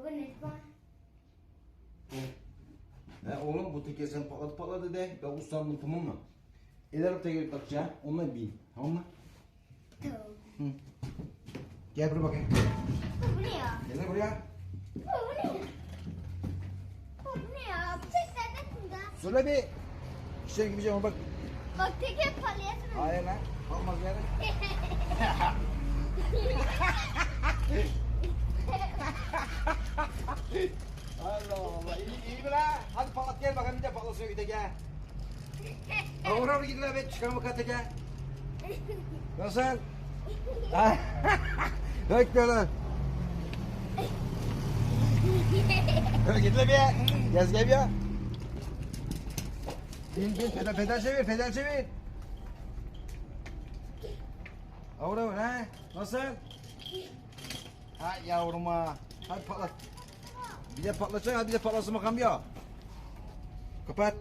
Baba net var. Ne oğlum bu teker sen patladı patladı de. Ben ustandım tamam mı? İleri teker takacağım. Onunla bin. Tamam mı? Tamam. Hı. Gel buraya bakayım. Baba bu ne ya? Gel buraya. Baba bu ne? Baba bu ne ya? Bu tekrar ne bunda? Söyle bir. İşte gideceğim bak. Bak teker palyasın. Hayır lan. Olmaz yani. Allah Allah. İyi, iyi mi la? Hadi patlat gel bakalım bir de patlasın de gel. Avra avra gidin abi. Çıkarın bakalım teker. Nasıl? Dök böyle. Böyle gidin bir. Gez gel bir. Bin bin pedal pedal çevir pedal çevir. Avra avra ha? Nasıl? Ha yavrum ha. Hadi patlat. Bir de patlatacak bir de patlasın bakalım ya. Kapat.